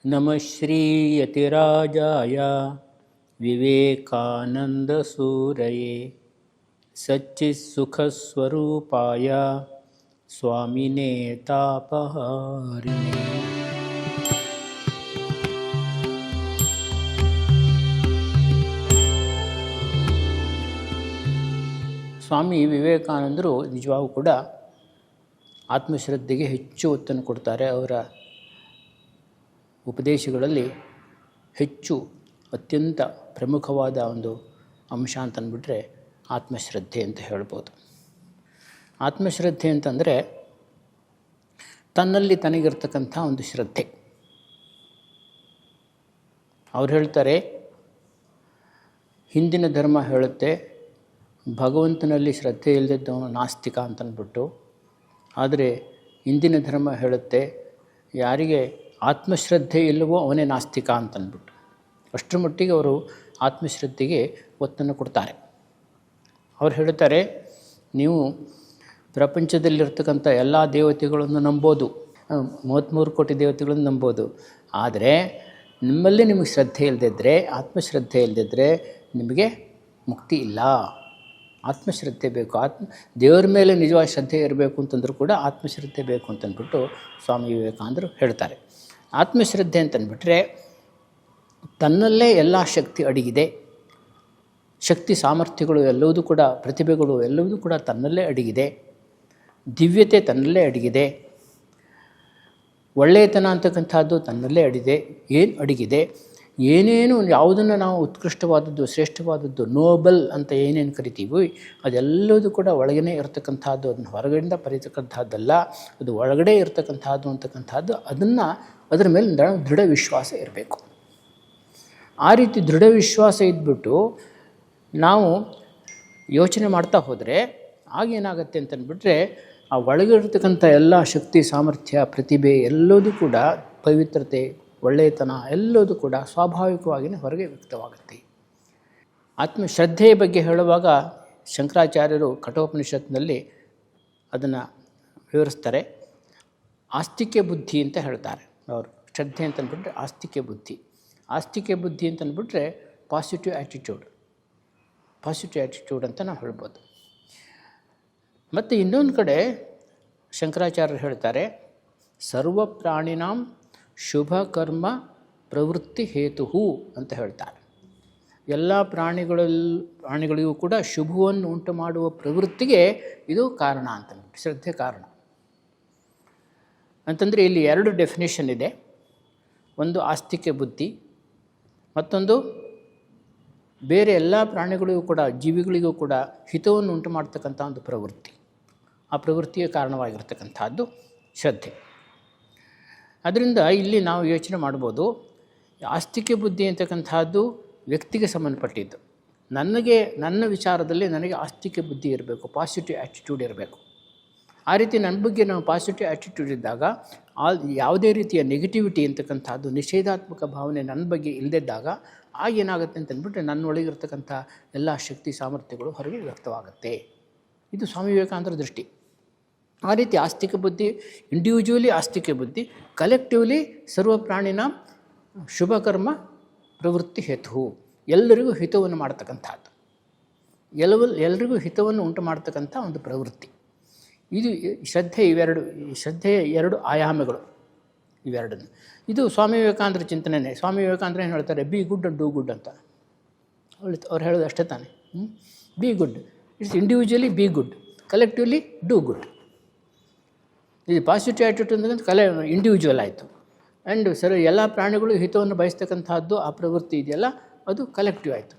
ॐ नमः श्रीयतिराजाय विवेकानन्दसूरये सच्चित्सुखस्वरूपाय स्वामिने तापहारिणे ಸ್ವಾಮಿ ವಿವೇಕಾನಂದರು ನಿಜವಾಗೂ ಕೂಡ ಆತ್ಮಶ್ರದ್ಧೆಗೆ ಹೆಚ್ಚು ಒತ್ತನ್ನು ಕೊಡ್ತಾರೆ ಅವರ ಉಪದೇಶಗಳಲ್ಲಿ ಹೆಚ್ಚು ಅತ್ಯಂತ ಪ್ರಮುಖವಾದ ಒಂದು ಅಂಶ ಅಂತಂದ್ಬಿಟ್ರೆ ಆತ್ಮಶ್ರದ್ಧೆ ಅಂತ ಹೇಳ್ಬೋದು. ಆತ್ಮಶ್ರದ್ಧೆ ಅಂತಂದರೆ ತನ್ನಲ್ಲಿ ತನಗಿರ್ತಕ್ಕಂಥ ಒಂದು ಶ್ರದ್ಧೆ. ಅವ್ರು ಹೇಳ್ತಾರೆ, ಹಿಂದಿನ ಧರ್ಮ ಹೇಳುತ್ತೆ, ಭಗವಂತನಲ್ಲಿ ಶ್ರದ್ಧೆ ಇಲ್ಲದಿದ್ದವನು ನಾಸ್ತಿಕ ಅಂತಂದ್ಬಿಟ್ಟು. ಆದರೆ ಇಂದಿನ ಧರ್ಮ ಹೇಳುತ್ತೆ, ಯಾರಿಗೆ ಆತ್ಮಶ್ರದ್ಧೆ ಇಲ್ಲವೋ ಅವನೇ ನಾಸ್ತಿಕ ಅಂತಂದ್ಬಿಟ್ಟು ಅಷ್ಟರ ಮಟ್ಟಿಗೆ ಅವರು ಆತ್ಮಶ್ರದ್ಧೆಗೆ ಒತ್ತನ್ನು ಕೊಡ್ತಾರೆ. ಅವ್ರು ಹೇಳ್ತಾರೆ, ನೀವು ಪ್ರಪಂಚದಲ್ಲಿರ್ತಕ್ಕಂಥ ಎಲ್ಲ ದೇವತೆಗಳನ್ನು ನಂಬೋದು. ಮೂವತ್ತ್ಮೂರು ಕೋಟಿ ದೇವತೆಗಳನ್ನು ನಂಬೋದು. ಆದರೆ ನಿಮ್ಮಲ್ಲಿ ನಿಮಗೆ ಶ್ರದ್ಧೆ ಇಲ್ಲದಿದ್ದರೆ ಆತ್ಮಶ್ರದ್ಧೆ ಇಲ್ಲದಿದ್ದರೆ ನಿಮಗೆ ಮುಕ್ತಿ ಇಲ್ಲ. ಆತ್ಮಶ್ರದ್ಧೆ ಬೇಕು. ಆತ್ಮ ದೇವರ ಮೇಲೆ ನಿಜವಾದ ಶ್ರದ್ಧೆ ಇರಬೇಕು ಅಂತಂದ್ರೂ ಕೂಡ ಆತ್ಮಶ್ರದ್ಧೆ ಬೇಕು ಅಂತಂದ್ಬಿಟ್ಟು ಸ್ವಾಮಿ ವಿವೇಕಾನಂದರು ಹೇಳ್ತಾರೆ. ಆತ್ಮಶ್ರದ್ಧೆ ಅಂತಂದ್ಬಿಟ್ರೆ ತನ್ನಲ್ಲೇ ಎಲ್ಲ ಶಕ್ತಿ ಅಡಗಿದೆ. ಶಕ್ತಿ ಸಾಮರ್ಥ್ಯಗಳು ಎಲ್ಲವೂ ಕೂಡ, ಪ್ರತಿಭೆಗಳು ಎಲ್ಲವೂ ಕೂಡ ತನ್ನಲ್ಲೇ ಅಡಗಿದೆ. ದಿವ್ಯತೆ ತನ್ನಲ್ಲೇ ಅಡಗಿದೆ. ಒಳ್ಳೆಯತನ ಅಂತಕ್ಕಂಥದ್ದು ತನ್ನಲ್ಲೇ ಅಡಿದೆ, ಏನು ಅಡಗಿದೆ, ಏನೇನು ಯಾವುದನ್ನು ನಾವು ಉತ್ಕೃಷ್ಟವಾದದ್ದು, ಶ್ರೇಷ್ಠವಾದದ್ದು ನೋಬಲ್ ಅಂತ ಏನೇನು ಕರಿತೀವಿ ಅದೆಲ್ಲದೂ ಕೂಡ ಒಳಗೇ ಇರತಕ್ಕಂಥದ್ದು, ಅದನ್ನು ಹೊರಗಡೆಯಿಂದ ಬರೀತಕ್ಕಂಥದ್ದಲ್ಲ, ಅದು ಒಳಗಡೆ ಇರತಕ್ಕಂಥದ್ದು ಅಂತಕ್ಕಂಥದ್ದು, ಅದನ್ನು ಅದರ ಮೇಲೆ ದೃಢ ವಿಶ್ವಾಸ ಇರಬೇಕು. ಆ ರೀತಿ ದೃಢ ವಿಶ್ವಾಸ ಇದ್ಬಿಟ್ಟು ನಾವು ಯೋಚನೆ ಮಾಡ್ತಾ ಹೋದರೆ ಆಗೇನಾಗತ್ತೆ ಅಂತಂದ್ಬಿಟ್ರೆ ಆ ಒಳಗಿರ್ತಕ್ಕಂಥ ಎಲ್ಲ ಶಕ್ತಿ, ಸಾಮರ್ಥ್ಯ, ಪ್ರತಿಭೆ ಎಲ್ಲದೂ ಕೂಡ ಪವಿತ್ರತೆ, ಒಳ್ಳೆಯತನ ಎಲ್ಲದೂ ಕೂಡ ಸ್ವಾಭಾವಿಕವಾಗಿಯೇ ಹೊರಗೆ ವ್ಯಕ್ತವಾಗುತ್ತೆ. ಆತ್ಮಶ್ರದ್ಧೆಯ ಬಗ್ಗೆ ಹೇಳುವಾಗ ಶಂಕರಾಚಾರ್ಯರು ಕಠೋಪನಿಷತ್ನಲ್ಲಿ ಅದನ್ನು ವಿವರಿಸ್ತಾರೆ. ಆಸ್ತಿಕ್ಯ ಬುದ್ಧಿ ಅಂತ ಹೇಳ್ತಾರೆ. ಅವರು ಶ್ರದ್ಧೆ ಅಂತಂದ್ಬಿಟ್ರೆ ಆಸ್ತಿಕೆ ಬುದ್ಧಿ. ಆಸ್ತಿಕೆ ಬುದ್ಧಿ ಅಂತಂದ್ಬಿಟ್ರೆ ಪಾಸಿಟಿವ್ ಆ್ಯಟಿಟ್ಯೂಡ್ ಪಾಸಿಟಿವ್ ಆ್ಯಟಿಟ್ಯೂಡ್ ಅಂತ ನಾವು ಹೇಳ್ಬೋದು. ಮತ್ತು ಇನ್ನೊಂದು ಕಡೆ ಶಂಕರಾಚಾರ್ಯರು ಹೇಳ್ತಾರೆ, ಸರ್ವ ಪ್ರಾಣಿನಾಂ ಶುಭ ಕರ್ಮ ಪ್ರವೃತ್ತಿ ಹೇತು ಅಂತ ಹೇಳ್ತಾರೆ. ಎಲ್ಲ ಪ್ರಾಣಿಗಳಲ್ಲಿ ಪ್ರಾಣಿಗಳಿಗೂ ಕೂಡ ಶುಭವನ್ನು ಉಂಟು ಮಾಡುವ ಪ್ರವೃತ್ತಿಗೆ ಇದು ಕಾರಣ ಅಂತ ಶ್ರದ್ಧೆ ಕಾರಣ. ಅಂತಂದರೆ ಇಲ್ಲಿ ಎರಡು ಡೆಫಿನೇಷನ್ ಇದೆ. ಒಂದು ಆಸ್ತಿಕ ಬುದ್ಧಿ, ಮತ್ತೊಂದು ಬೇರೆ ಎಲ್ಲ ಪ್ರಾಣಿಗಳಿಗೂ ಕೂಡ, ಜೀವಿಗಳಿಗೂ ಕೂಡ ಹಿತವನ್ನು ಉಂಟು ಮಾಡ್ತಕ್ಕಂಥ ಒಂದು ಪ್ರವೃತ್ತಿ. ಆ ಪ್ರವೃತ್ತಿಗೆ ಕಾರಣವಾಗಿರ್ತಕ್ಕಂಥದ್ದು ಶ್ರದ್ಧೆ. ಅದರಿಂದ ಇಲ್ಲಿ ನಾವು ಯೋಚನೆ ಮಾಡ್ಬೋದು, ಆಸ್ತಿಕ ಬುದ್ಧಿ ಅಂತಕ್ಕಂಥದ್ದು ವ್ಯಕ್ತಿಗೆ ಸಂಬಂಧಪಟ್ಟಿದ್ದು. ನನಗೆ, ನನ್ನ ವಿಚಾರದಲ್ಲಿ ನನಗೆ ಆಸ್ತಿಕ ಬುದ್ಧಿ ಇರಬೇಕು ಪಾಸಿಟಿವ್ ಆ್ಯಟಿಟ್ಯೂಡ್ ಇರಬೇಕು. ಆ ರೀತಿ ನನ್ನ ಬಗ್ಗೆ ನಾವು ಪಾಸಿಟಿವ್ ಆ್ಯಟಿಟ್ಯೂಡ್ ಇದ್ದಾಗ ಆ ಯಾವುದೇ ರೀತಿಯ ನೆಗೆಟಿವಿಟಿ ಅಂತಕ್ಕಂಥದ್ದು, ನಿಷೇಧಾತ್ಮಕ ಭಾವನೆ ನನ್ನ ಬಗ್ಗೆ ಇಲ್ಲದಿದ್ದಾಗ ಆಗ ಏನಾಗುತ್ತೆ ಅಂತಂದ್ಬಿಟ್ರೆ ನನ್ನೊಳಗಿರ್ತಕ್ಕಂಥ ಎಲ್ಲ ಶಕ್ತಿ ಸಾಮರ್ಥ್ಯಗಳು ಹೊರಗೆ ವ್ಯಕ್ತವಾಗುತ್ತೆ. ಇದು ಸ್ವಾಮಿ ವಿವೇಕಾನಂದರ ದೃಷ್ಟಿ. ಆ ರೀತಿ ಆಸ್ತಿಕ ಬುದ್ಧಿ ಇಂಡಿವಿಜುವಲಿ ಆಸ್ತಿಕ ಬುದ್ಧಿ ಕಲೆಕ್ಟಿವ್ಲಿ ಸರ್ವ ಪ್ರಾಣಿನ ಶುಭಕರ್ಮ ಪ್ರವೃತ್ತಿ ಹೇತು ಎಲ್ಲರಿಗೂ ಹಿತವನ್ನು ಮಾಡ್ತಕ್ಕಂಥದ್ದು. ಎಲ್ಲವ ಎಲ್ಲರಿಗೂ ಹಿತವನ್ನು ಉಂಟು ಮಾಡ್ತಕ್ಕಂಥ ಒಂದು ಪ್ರವೃತ್ತಿ. ಇದು ಶ್ರದ್ಧೆ ಇವೆರಡು, ಶ್ರದ್ಧೆಯ ಎರಡು ಆಯಾಮಗಳು ಇವೆರಡನ್ನು. ಇದು ಸ್ವಾಮಿ ವಿವೇಕಾನಂದರ ಚಿಂತನೆಯೇ ಸ್ವಾಮಿ ವಿವೇಕಾನಂದ್ರ ಏನು ಹೇಳ್ತಾರೆ? Be good and do good ಅಂತ. ಅವ್ರು ಹೇಳೋದು ಅಷ್ಟೇ ತಾನೆ. Be good it's individually be good collectively do good ಇದು ಪಾಸಿಟಿವ್ ಆ್ಯಟಿಟ್ಯೂಡ್ ಅಂದರೆ ಕಲೆ ಇಂಡಿವಿಜುವಲ್ ಆಯಿತು. ಆ್ಯಂಡ್ ಸರ್, ಎಲ್ಲ ಪ್ರಾಣಿಗಳು ಹಿತವನ್ನು ಬಯಸ್ತಕ್ಕಂಥದ್ದು ಆ ಪ್ರವೃತ್ತಿ ಇದೆಯಲ್ಲ, ಅದು ಕಲೆಕ್ಟಿವ್ ಆಯಿತು.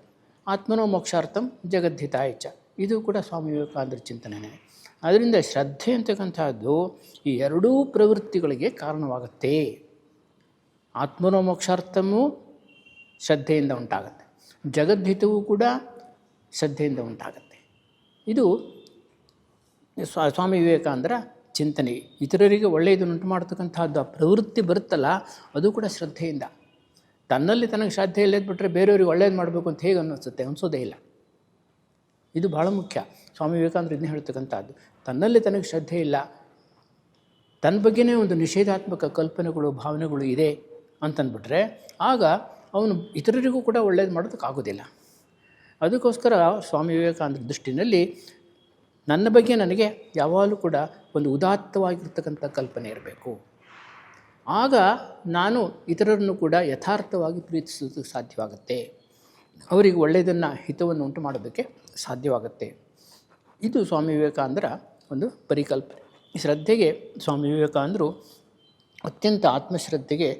ಆತ್ಮನೋ ಮೋಕ್ಷಾರ್ಥಂ ಜಗದ್ಧಿತಾಯಚ ಇದು ಕೂಡ ಸ್ವಾಮಿ ವಿವೇಕಾನಂದರ ಚಿಂತನೆಯೇ ಅದರಿಂದ ಶ್ರದ್ಧೆ ಅಂತಕ್ಕಂಥದ್ದು ಈ ಎರಡೂ ಪ್ರವೃತ್ತಿಗಳಿಗೆ ಕಾರಣವಾಗುತ್ತೆ. ಆತ್ಮನೋ ಮೋಕ್ಷಾರ್ಥವೂ ಶ್ರದ್ಧೆಯಿಂದ ಉಂಟಾಗುತ್ತೆ. ಜಗದ್ಹಿತವೂ ಕೂಡ ಶ್ರದ್ಧೆಯಿಂದ ಉಂಟಾಗುತ್ತೆ. ಇದು ಸ್ವಾಮಿ ವಿವೇಕಾನಂದರ ಚಿಂತನೆ. ಇತರರಿಗೆ ಒಳ್ಳೆಯದನ್ನು ಉಂಟು ಮಾಡ್ತಕ್ಕಂಥದ್ದು ಆ ಪ್ರವೃತ್ತಿ ಬರುತ್ತಲ್ಲ, ಅದು ಕೂಡ ಶ್ರದ್ಧೆಯಿಂದ. ತನ್ನಲ್ಲಿ ತನಗೆ ಶ್ರದ್ಧೆ ಇಲ್ಲದ್ಬಿಟ್ರೆ ಬೇರೆಯವ್ರಿಗೆ ಒಳ್ಳೇದು ಮಾಡಬೇಕು ಅಂತ ಹೇಗೆ ಅನ್ನಿಸುತ್ತೆ? ಅನಿಸೋದೇ ಇಲ್ಲ. ಇದು ಬಹಳ ಮುಖ್ಯ. ಸ್ವಾಮಿ ವಿವೇಕಾನಂದರು ಇದನ್ನೇ ಹೇಳ್ತಕ್ಕಂಥದ್ದು. ತನ್ನಲ್ಲಿ ತನಗೆ ಶ್ರದ್ಧೆ ಇಲ್ಲ. ತನ್ನ ಬಗ್ಗೆನೇ ಒಂದು ನಿಷೇಧಾತ್ಮಕ ಕಲ್ಪನೆಗಳು, ಭಾವನೆಗಳು ಇದೆ ಅಂತಂದ್ಬಿಟ್ರೆ ಆಗ ಅವನು ಇತರರಿಗೂ ಕೂಡ ಒಳ್ಳೇದು ಮಾಡೋದಕ್ಕಾಗೋದಿಲ್ಲ ಅದಕ್ಕೋಸ್ಕರ ಸ್ವಾಮಿ ವಿವೇಕಾನಂದರ ದೃಷ್ಟಿನಲ್ಲಿ ನನ್ನ ಬಗ್ಗೆ ನನಗೆ ಯಾವಾಗಲೂ ಕೂಡ ಒಂದು ಉದಾತ್ತವಾಗಿರ್ತಕ್ಕಂಥ ಕಲ್ಪನೆ ಇರಬೇಕು. ಆಗ ನಾನು ಇತರರನ್ನು ಕೂಡ ಯಥಾರ್ಥವಾಗಿ ಪ್ರೀತಿಸೋದಕ್ಕೆ ಸಾಧ್ಯವಾಗುತ್ತೆ. ಅವರಿಗೆ ಒಳ್ಳೆಯದನ್ನು ಹಿತವನ್ನು ಉಂಟು ಮಾಡೋದಕ್ಕೆ ಸಾಧ್ಯವಾಗುತ್ತೆ. ಇದು ಸ್ವಾಮಿ ವಿವೇಕಾನಂದರ ಒಂದು ಪರಿಕಲ್ಪನೆ ಶ್ರದ್ಧೆಗೆ ಸ್ವಾಮಿ ವಿವೇಕಾನಂದರು ಅತ್ಯಂತ ಆತ್ಮಶ್ರದ್ಧೆಗೆ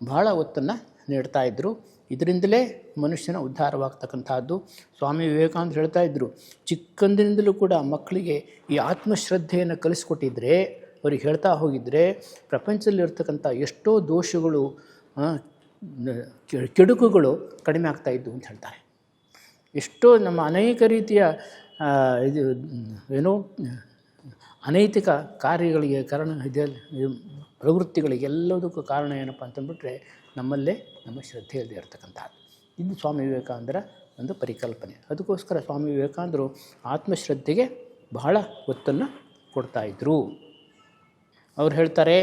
ಬಹಳ ಒತ್ತನ್ನು ನೀಡ್ತಾ ಇದ್ದರು. ಇದರಿಂದಲೇ ಮನುಷ್ಯನ ಉದ್ಧಾರವಾಗ್ತಕ್ಕಂಥದ್ದು ಸ್ವಾಮಿ ವಿವೇಕಾನಂದ ಹೇಳ್ತಾ ಇದ್ದರು, ಚಿಕ್ಕಂದಿನಿಂದಲೂ ಕೂಡ ಮಕ್ಕಳಿಗೆ ಈ ಆತ್ಮಶ್ರದ್ಧೆಯನ್ನು ಕಲಿಸ್ಕೊಟ್ಟಿದ್ರೆ, ಅವ್ರಿಗೆ ಹೇಳ್ತಾ ಹೋಗಿದ್ದರೆ ಪ್ರಪಂಚದಲ್ಲಿರ್ತಕ್ಕಂಥ ಎಷ್ಟೋ ದೋಷಗಳು ಕೆಡುಕುಗಳು ಕಡಿಮೆ ಆಗ್ತಾ ಇದ್ದು ಅಂತ ಹೇಳ್ತಾರೆ. ಎಷ್ಟೋ ನಮ್ಮ ಅನೇಕ ರೀತಿಯ ಇದು, ಏನೋ, ಅನೈತಿಕ ಕಾರ್ಯಗಳಿಗೆ ಕಾರಣ ಇದೆ, ಪ್ರವೃತ್ತಿಗಳಿಗೆ ಎಲ್ಲದಕ್ಕೂ ಕಾರಣ ಏನಪ್ಪ ಅಂತಂದ್ಬಿಟ್ರೆ ನಮ್ಮಲ್ಲೇ ನಮ್ಮ ಶ್ರದ್ಧೆಯಲ್ಲಿ ಇರತಕ್ಕಂಥದ್ದು ಇದು ಸ್ವಾಮಿ ವಿವೇಕಾನಂದರ ಒಂದು ಪರಿಕಲ್ಪನೆ. ಅದಕ್ಕೋಸ್ಕರ ಸ್ವಾಮಿ ವಿವೇಕಾನಂದರು ಆತ್ಮಶ್ರದ್ಧೆಗೆ ಬಹಳ ಒತ್ತನ್ನು ಕೊಡ್ತಾಯಿದ್ರು ಅವ್ರು ಹೇಳ್ತಾರೆ,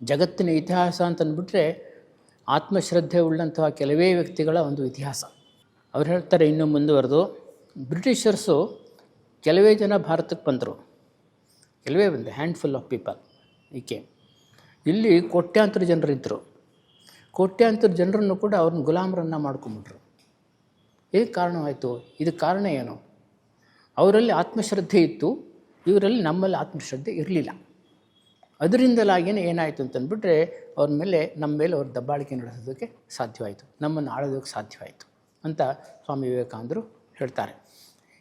ಜಗತ್ತಿನ ಇತಿಹಾಸ ಅಂತಂದ್ಬಿಟ್ರೆ ಆತ್ಮಶ್ರದ್ಧೆ ಉಳ್ಳಂತಹ ಕೆಲವೇ ವ್ಯಕ್ತಿಗಳ ಒಂದು ಇತಿಹಾಸ. ಅವ್ರು ಹೇಳ್ತಾರೆ ಇನ್ನೂ ಮುಂದುವರೆದು. ಬ್ರಿಟಿಷರ್ಸು ಕೆಲವೇ ಜನ ಭಾರತಕ್ಕೆ ಬಂದರು. ಕೆಲವೇ ಬಂದೆ ಹ್ಯಾಂಡ್ಫುಲ್ ಆಫ್ ಪೀಪಲ್ ಈಕೆ. ಇಲ್ಲಿ ಕೋಟ್ಯಾಂತರ ಜನರಿದ್ದರು ಕೋಟ್ಯಾಂತರ ಜನರನ್ನು ಕೂಡ ಅವ್ರನ್ನ ಗುಲಾಮರನ್ನು ಮಾಡ್ಕೊಂಬಿಟ್ರು. ಹೇಗೆ ಕಾರಣವಾಯಿತು? ಇದಕ್ಕೆ ಕಾರಣ ಏನು? ಅವರಲ್ಲಿ ಆತ್ಮಶ್ರದ್ಧೆ ಇತ್ತು. ಇವರಲ್ಲಿ ನಮ್ಮಲ್ಲಿ ಆತ್ಮಶ್ರದ್ಧೆ ಇರಲಿಲ್ಲ. ಅದರಿಂದಲಾಗೇನೆ ಏನಾಯಿತು ಅಂತಂದ್ಬಿಟ್ರೆ, ಅವ್ರ ಮೇಲೆ, ನಮ್ಮ ಮೇಲೆ ಅವ್ರ ದಬ್ಬಾಳಿಕೆ ನಡೆಸೋದಕ್ಕೆ ಸಾಧ್ಯವಾಯಿತು. ನಮ್ಮನ್ನು ಆಳೋದಕ್ಕೆ ಸಾಧ್ಯವಾಯಿತು. ಅಂತ ಸ್ವಾಮಿ ವಿವೇಕಾನಂದರು ಹೇಳ್ತಾರೆ.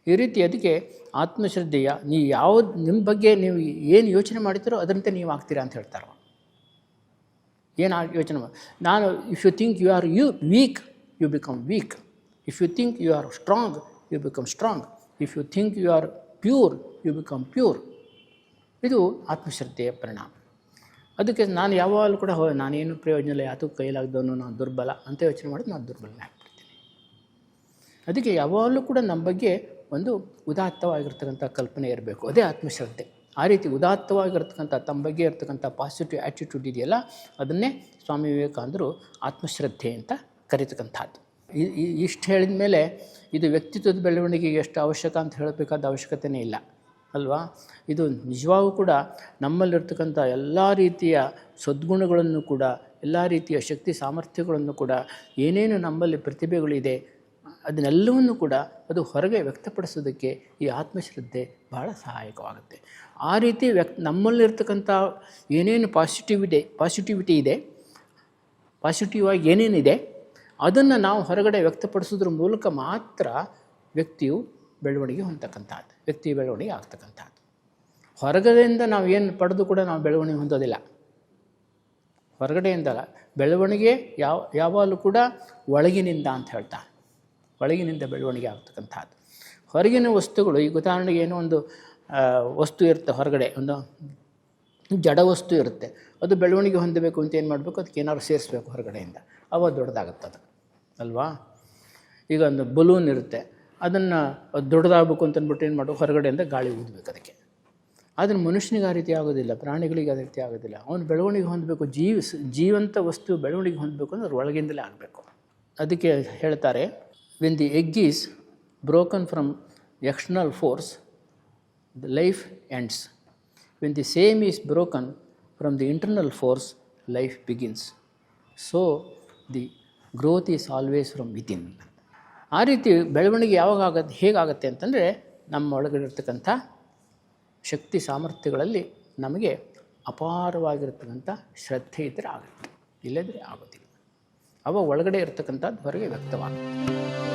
ಈ ರೀತಿ ಅದಕ್ಕೆ ಆತ್ಮಶ್ರದ್ಧೆಯ ನೀ ಯಾವ್ದು ನಿಮ್ಮ ಬಗ್ಗೆ ನೀವು ಏನು ಯೋಚನೆ ಮಾಡ್ತೀರೋ ಅದರಂತೆ ನೀವು ಆಗ್ತೀರಾ ಅಂತ ಹೇಳ್ತಾರೆ ಏನು ಯೋಚನೆ ನಾನು if you think you are you weak you become weak if you think you are strong you become strong if you think you are pure you become pure ಇದು ಆತ್ಮಶ್ರದ್ಧೆಯ ಪರಿಣಾಮ. ಅದಕ್ಕೆ ನಾನು ಯಾವಾಗಲೂ ಕೂಡ ನಾನೇನು ಪ್ರಯೋಜನ ಇಲ್ಲ, ಯಾತಕ್ಕೂ ಕೈಲಾಗ್ದವನು ನಾನು ದುರ್ಬಲ ಅಂತ ಯೋಚನೆ ಮಾಡೋದು ನಾನು ದುರ್ಬಲನೇ. ಆಗ್ಬಿಡ್ತೀನಿ ಅದಕ್ಕೆ ಯಾವಾಗಲೂ ಕೂಡ ನಮ್ಮ ಬಗ್ಗೆ ಒಂದು ಉದಾತ್ತವಾಗಿರ್ತಕ್ಕಂಥ ಕಲ್ಪನೆ ಇರಬೇಕು. ಅದೇ ಆತ್ಮಶ್ರದ್ಧೆ. ಆ ರೀತಿ ಉದಾತ್ತವಾಗಿರ್ತಕ್ಕಂಥ, ತಮ್ಮ ಬಗ್ಗೆ ಇರ್ತಕ್ಕಂಥ ಪಾಸಿಟಿವ್ ಆ್ಯಟಿಟ್ಯೂಡ್ ಇದೆಯಲ್ಲ, ಅದನ್ನೇ ಸ್ವಾಮಿ ವಿವೇಕಾನಂದರು ಆತ್ಮಶ್ರದ್ಧೆ ಅಂತ ಕರೀತಕ್ಕಂಥದ್ದು. ಇಷ್ಟು ಹೇಳಿದ ಮೇಲೆ ಇದು ವ್ಯಕ್ತಿತ್ವದ ಬೆಳವಣಿಗೆಗೆ ಎಷ್ಟು ಅವಶ್ಯಕ ಅಂತ ಹೇಳಬೇಕಾದ ಅವಶ್ಯಕತೆಯೇ ಇಲ್ಲ, ಅಲ್ವಾ? ಇದು ನಿಜವಾಗೂ ಕೂಡ ನಮ್ಮಲ್ಲಿರ್ತಕ್ಕಂಥ ಎಲ್ಲ ರೀತಿಯ ಸದ್ಗುಣಗಳನ್ನು ಕೂಡ, ಎಲ್ಲ ರೀತಿಯ ಶಕ್ತಿ ಸಾಮರ್ಥ್ಯಗಳನ್ನು ಕೂಡ, ಏನೇನು ನಮ್ಮಲ್ಲಿ ಪ್ರತಿಭೆಗಳಿದೆ ಅದನ್ನೆಲ್ಲವನ್ನು ಕೂಡ ಅದು ಹೊರಗೆ ವ್ಯಕ್ತಪಡಿಸೋದಕ್ಕೆ ಈ ಆತ್ಮಶ್ರದ್ಧೆ ಬಹಳ ಸಹಾಯಕವಾಗುತ್ತೆ. ಆ ರೀತಿ ವ್ಯಕ್ ನಮ್ಮಲ್ಲಿರ್ತಕ್ಕಂಥ ಏನೇನು ಪಾಸಿಟಿವಿಟಿ ಪಾಸಿಟಿವಿಟಿ ಇದೆ ಪಾಸಿಟಿವ್ ಆಗಿ ಏನೇನಿದೆ, ಅದನ್ನು ನಾವು ಹೊರಗಡೆ ವ್ಯಕ್ತಪಡಿಸೋದ್ರ ಮೂಲಕ ಮಾತ್ರ ವ್ಯಕ್ತಿಯು ಬೆಳವಣಿಗೆ ಹೊಂದತಕ್ಕಂಥದ್ದು ವ್ಯಕ್ತಿ ಬೆಳವಣಿಗೆ ಆಗ್ತಕ್ಕಂಥದ್ದು. ಹೊರಗಡೆಯಿಂದ ನಾವು ಏನು ಪಡೆದು ಕೂಡ ನಾವು ಬೆಳವಣಿಗೆ ಹೊಂದೋದಿಲ್ಲ. ಹೊರಗಡೆಯಿಂದಲ್ಲ ಬೆಳವಣಿಗೆ ಯಾವ, ಯಾವಾಗಲೂ ಕೂಡ ಒಳಗಿನಿಂದ ಅಂತ ಹೇಳ್ತಾರೆ. ಒಳಗಿನಿಂದ ಬೆಳವಣಿಗೆ ಆಗ್ತಕ್ಕಂಥದ್ದು. ಹೊರಗಿನ ವಸ್ತುಗಳು, ಈಗ ಉದಾಹರಣೆಗೆ ಏನೋ ಒಂದು ವಸ್ತು ಇರುತ್ತೆ ಹೊರಗಡೆ, ಒಂದು ಜಡ ವಸ್ತು ಇರುತ್ತೆ. ಅದು ಬೆಳವಣಿಗೆ ಹೊಂದಬೇಕು ಅಂತ ಏನು ಮಾಡಬೇಕು? ಅದಕ್ಕೆ ಏನಾದ್ರು ಸೇರಿಸ್ಬೇಕು ಹೊರಗಡೆಯಿಂದ. ಅವಾಗ ದೊಡ್ಡದಾಗುತ್ತೆ ಅದು. ಅಲ್ವಾ? ಈಗ ಒಂದು ಬಲೂನ್ ಇರುತ್ತೆ. ಅದನ್ನು ದೊಡ್ಡದಾಗಬೇಕು ಅಂತಂದ್ಬಿಟ್ಟು ಏನು ಮಾಡಬೇಕು? ಹೊರಗಡೆಯಿಂದ ಗಾಳಿ ಊದಬೇಕು ಅದಕ್ಕೆ. ಆದರೆ ಮನುಷ್ಯನಿಗೆ ಆ ರೀತಿ ಆಗೋದಿಲ್ಲ, ಪ್ರಾಣಿಗಳಿಗೆ ಆ ರೀತಿ ಆಗೋದಿಲ್ಲ. ಅವನು ಬೆಳವಣಿಗೆ ಹೊಂದಬೇಕು ಜೀವ ಜೀವಂತ ವಸ್ತು ಬೆಳವಣಿಗೆ ಹೊಂದಬೇಕು ಅಂದ್ರೆ ಅದ್ರ ಒಳಗಿಂದಲೇ ಆಗಬೇಕು. ಅದಕ್ಕೆ ಹೇಳ್ತಾರೆ when the egg is broken from external force the life ends. When the same is broken from the internal force, life begins. So, the growth is always from within. ಆ ರೀತಿ ಬೆಳವಣಿಗೆ ಯಾವಾಗ ಆಗತ್ತೆ ಹೇಗಾಗತ್ತೆ ಅಂತಂದರೆ ನಮ್ಮ ಒಳಗಡೆ ಶಕ್ತಿ ಸಾಮರ್ಥ್ಯಗಳಲ್ಲಿ ನಮಗೆ ಅಪಾರವಾಗಿರ್ತಕ್ಕಂಥ ಶ್ರದ್ಧೆ ಇದ್ದರೆ ಆಗುತ್ತೆ ಇಲ್ಲದ್ರೆ ಆಗೋದಿಲ್ಲ ಅವ ಒಳಗಡೆ ಇರ್ತಕ್ಕಂಥದ್ದು ಹೊರಗೆ ವ್ಯಕ್ತವಾಗುತ್ತೆ